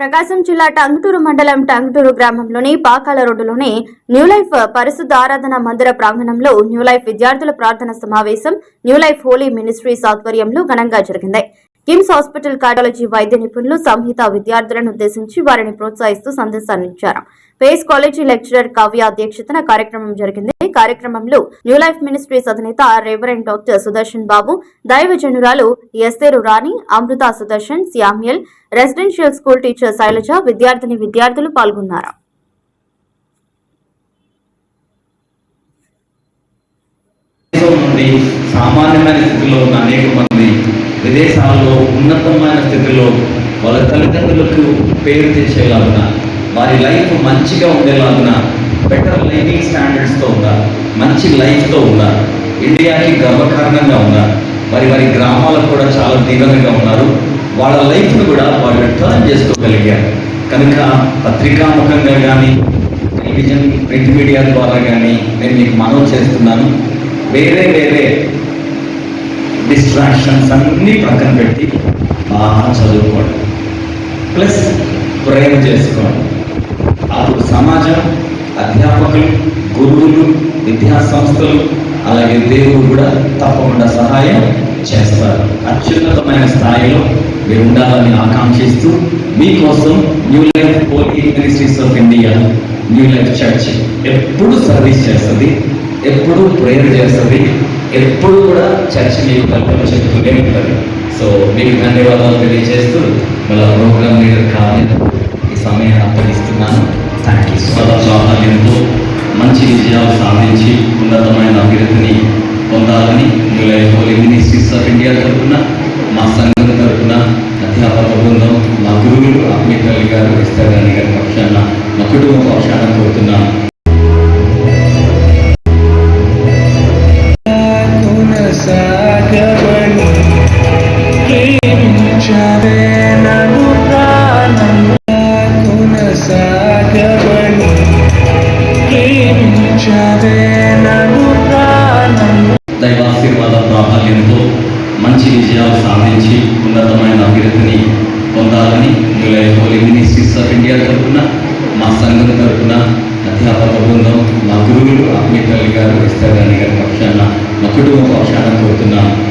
ప్రకాశం జిల్లా టంగుటూరు మండలం టంగుటూరు గ్రామంలోని పాకాల రోడ్డులోని న్యూ లైఫ్ పరిశుద్ధ ఆరాధన మందిర ప్రాంగణంలో న్యూ లైఫ్ విద్యార్థుల ప్రార్థన సమావేశం న్యూ లైఫ్ హోలీ మినిస్ట్రీస్ ఆధ్వర్యంలో ఘనంగా జరిగింది. కిమ్స్ హాస్పిటల్ కార్డియాలజీ వైద్య నిపుణులు సంహిత విద్యార్థులను ఉద్దేశించి వారిని ప్రోత్సహిస్తూ సందేశాన్ని ఇచ్చారు పేస్ కాలేజీ లెక్చరర్ కావ్య అధ్యక్షతన కార్యక్రమం జరిగింది. కార్యక్రమంలో న్యూ లైఫ్ మినిస్ట్రీస్ అధినేత రెవరెంట్ డాక్టర్ సుదర్శన్ బాబు దైవజనురాలు ఎస్సేరు Rani Amrutha Sudarshan Samuel residential school teacher Shailaja విద్యార్థిని విద్యార్థులు పాల్గొన్నారు. సామాన్యమైన స్థితిలో ఉన్న అనేక మంది విదేశాల్లో ఉన్నతమైన స్థితిలో వాళ్ళ తల్లిదండ్రులకు పేరు తెచ్చేలాగున వారి లైఫ్ మంచిగా ఉండేలాగున బెటర్ లైవింగ్ స్టాండర్డ్స్తో ఉన్నారు మంచి లైఫ్తో ఉన్నారు ఇండియాకి గర్వకారణంగా ఉన్నారు మరి వారి గ్రామాలకు కూడా చాలా దీవెనగా ఉన్నారు. వాళ్ళ లైఫ్ను కూడా వాళ్ళు టర్న్ చేసుకోగలిగారు. కనుక పత్రికాముఖంగా కానీ టెలివిజన్ ప్రింట్ మీడియా ద్వారా కానీ నేను మీకు మనవి చేస్తున్నాను. వేరే వేరే డిస్ట్రాక్షన్స్ అన్నీ పక్కన పెట్టి బాగా చదువుకోండి. ప్లస్ ప్రేమ చేసుకోండి. అప్పుడు సమాజం అధ్యాపకులు గురువులు విద్యా సంస్థలు అలాగే దేవుడు కూడా తప్పకుండా సహాయం చేస్తారు. అత్యున్నతమైన స్థాయిలో మీరు ఉండాలని ఆకాంక్షిస్తూ మీకోసం new life holy ministries of India new life church ఎప్పుడు సర్వీస్ చేస్తుంది ఎప్పుడు ప్రేయర్ చేస్తుంది. ఎప్పుడు కూడా చర్చ్ మీకు కల్పన చెప్తూనే ఉంటుంది. సో మీకు ధన్యవాదాలు తెలియజేస్తూ మళ్ళీ ప్రోగ్రామ్ లీడర్ కావాలి. ఈ సమయాన్ని అప్పగిస్తున్నాను. థ్యాంక్ యూ సదా సాఫల్యంతో మంచి విజయాలు సాధించి ఉన్నతమైన అభివృద్ధిని పొందాలని life holy ministries of India తరఫున మా సంఘం తరఫున అధ్యాపక బృందం మా గురువులు ఆత్మీయ గారు గారి గారి పక్షాన మా కుటుంబ పక్షాన కోరుతున్నాను. దైవాశీర్వాద ప్రాబల్యంతో మంచి విజయాలు సాధించి ఉన్నతమైన అభివృద్ధిని పొందాలని హోలీ మినిస్ట్రీస్ ఆఫ్ ఇండియా తరఫున మా సంఘం తరఫున అధ్యాపక బృందం మా గురువులు ఆత్మీయ గారు ఎస్టర్ గారి గారి పక్షాన మా కుటుంబ పక్షాన కోరుతున్నాను.